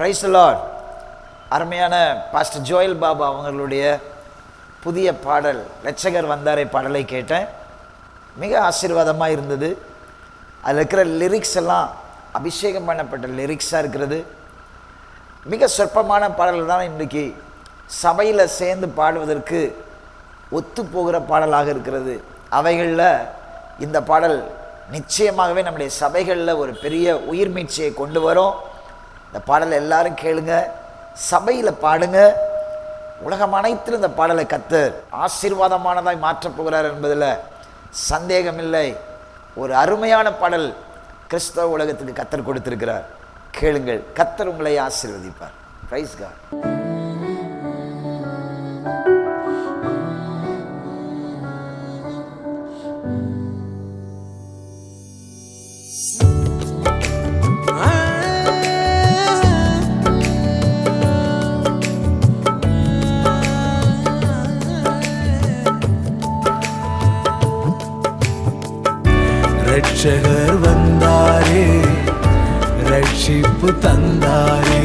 Price lord அருமையான pastor Joel Baba அவங்களுடைய புதிய பாடல் ரட்சகர் வந்தாரே பாடலை கேட்டேன். மிக ஆசீர்வாதமாக இருந்தது. அதில் இருக்கிற லிரிக்ஸ் எல்லாம் அபிஷேகம் பண்ணப்பட்ட லிரிக்ஸாக இருக்கிறது. மிக சொற்பமான பாடல்கள் தான் இன்றைக்கி சபையில் சேர்ந்து பாடுவதற்கு ஒத்து போகிற பாடலாக இருக்கிறது. அவைகளில் இந்த பாடல் நிச்சயமாகவே நம்முடைய சபைகளில் ஒரு பெரிய உயிர் மீட்சியை கொண்டு வரும். இந்த பாடலை எல்லாரும் கேளுங்க. சபையில் பாடுங்க. உலகம் அனைத்திலும் இந்த பாடலை கத்தர் ஆசீர்வாதமானதாய் மாற்றப் போகிறார் என்பதில் சந்தேகமில்லை. ஒரு அருமையான பாடல் கிறிஸ்தவ உலகத்துக்கு கத்தர் கொடுத்திருக்கிறார். கேளுங்கள் கத்தர் உங்களை ஆசீர்வதிப்பார். பிரைஸ் காட் ரட்சகர் வந்தாரே ரட்சிப்பு தந்தாரே